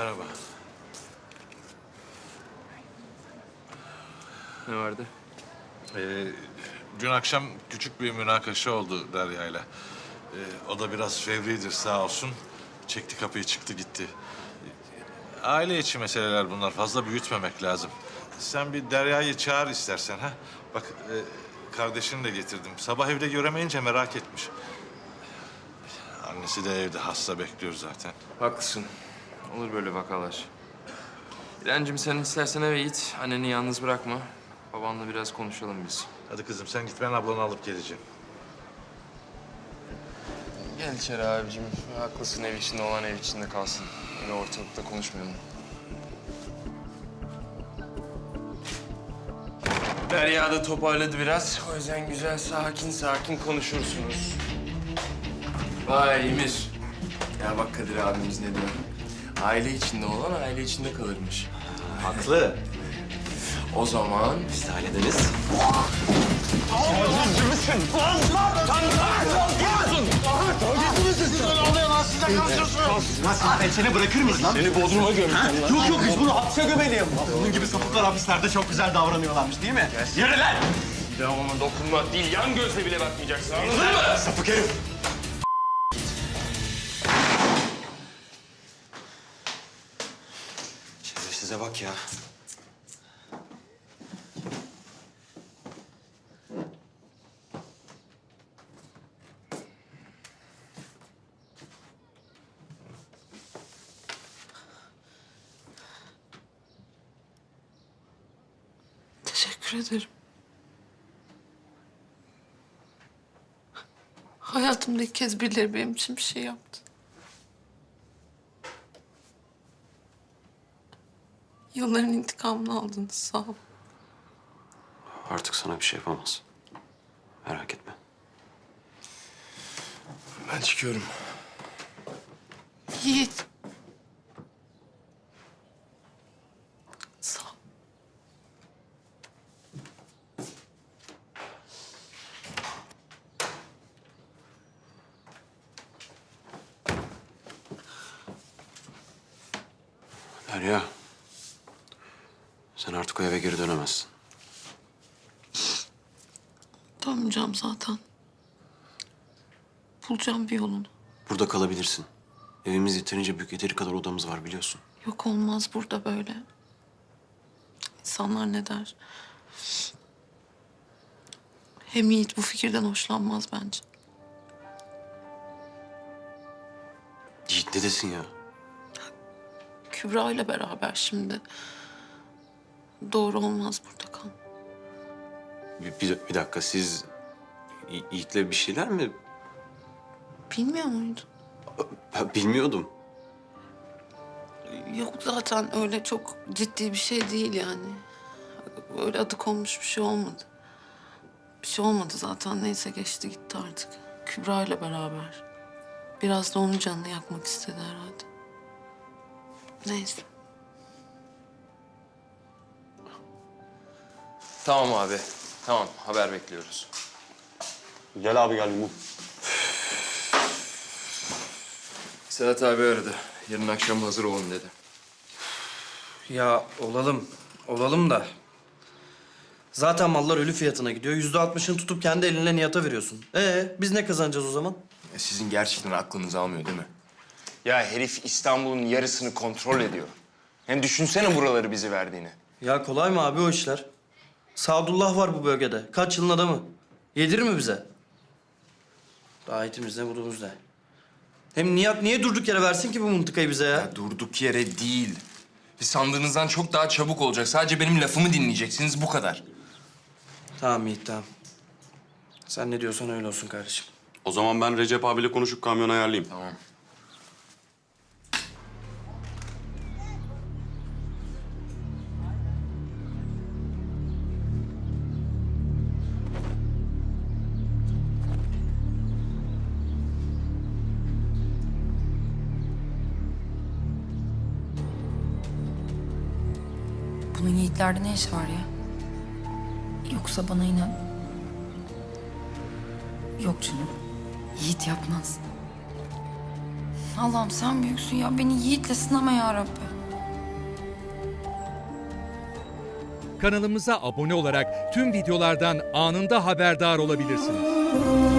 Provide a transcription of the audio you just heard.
Merhaba. Ne vardı? Ee, dün akşam küçük bir münakaşa oldu Derya'yla. Ee, o da biraz fevridir sağ olsun. Çekti kapıyı çıktı gitti. Aile içi meseleler bunlar. Fazla büyütmemek lazım. Sen bir Derya'yı çağır istersen ha. Bak e, kardeşini de getirdim. Sabah evde göremeyince merak etmiş. Annesi de evde hasta bekliyor zaten. Haklısın. Olur böyle vakalar. İremciğim sen istersen eve git. Anneni yalnız bırakma. Babanla biraz konuşalım biz. Hadi kızım sen git ben ablanı alıp geleceğim. Gel içeri abicim. Haklısın ev içinde olan ev içinde kalsın. Öyle ortalıkta konuşmayalım. Derya da toparladı biraz. O yüzden güzel sakin sakin konuşursunuz. Vay Emir. Ya bak Kadir abimiz ne diyor. Aile içinde olan aile içinde kalırmış. Haklı. O zaman Biz de hallederiz. Nasıl pençeni bırakır mıyız lan? Seni bodruma gömeceğim Yok yok biz bunu hapse gömelim. Bunun gibi sapıklar hapislerde çok güzel davranıyorlarmış değil mi? Yürü lan! bir daha ona dokunmak değil, yan gözle bile bakmayacaksın anladın mı? Sapık herif. Şerefsize bak ya. Teşekkür ederim. Hayatımda ilk kez birileri benim için bir şey yaptı. Yılların intikamını aldınız sağ ol. Artık sana bir şey yapamaz. Merak etme. Ben çıkıyorum. Yiğit. Sağ ol. Derya. Sen artık o eve geri dönemezsin. Dönmeyeceğim zaten. Bulacağım bir yolunu. Burada kalabilirsin. Evimiz yeterince büyük, yeteri kadar odamız var biliyorsun. Yok olmaz burada böyle. İnsanlar ne der? Hem Yiğit bu fikirden hoşlanmaz bence. Yiğit ne desin ya? Kübra ile beraber şimdi. Doğru olmaz burada kal. Bir, bir, bir dakika siz Yi- Yiğit'le bir şeyler mi? Bilmiyor muydun? Ben bilmiyordum. Yok zaten öyle çok ciddi bir şey değil yani. Öyle adı konmuş bir şey olmadı. Bir şey olmadı zaten. Neyse geçti gitti artık. Kübra ile beraber. Biraz da onun canını yakmak istedi herhalde. Neyse. Tamam abi. Tamam, haber bekliyoruz. Gel abi gel Mum. Sedat abi aradı. Yarın akşam hazır olun dedi. Ya olalım, olalım da. Zaten mallar ölü fiyatına gidiyor. Yüzde altmışını tutup kendi elinle Nihat'a veriyorsun. Ee, biz ne kazanacağız o zaman? Ya sizin gerçekten aklınız almıyor değil mi? Ya herif İstanbul'un yarısını kontrol ediyor. Hem düşünsene buraları bizi verdiğini. Ya kolay mı abi o işler? Sadullah var bu bölgede. Kaç yılın adamı. Yedirir mi bize? Daha itimiz ne budumuz ne? Hem Nihat niye durduk yere versin ki bu mıntıkayı bize ya? Ya durduk yere değil. Bir sandığınızdan çok daha çabuk olacak. Sadece benim lafımı dinleyeceksiniz bu kadar. Tamam Yiğit tamam. Sen ne diyorsan öyle olsun kardeşim. O zaman ben Recep abiyle konuşup kamyon ayarlayayım. Tamam. Bunun Yiğitler'de ne işi var ya? Yoksa bana inan... Yok canım. Yiğit yapmaz. Allah'ım sen büyüksün ya. Beni Yiğit'le sınama ya Rabbi. Kanalımıza abone olarak tüm videolardan anında haberdar olabilirsiniz.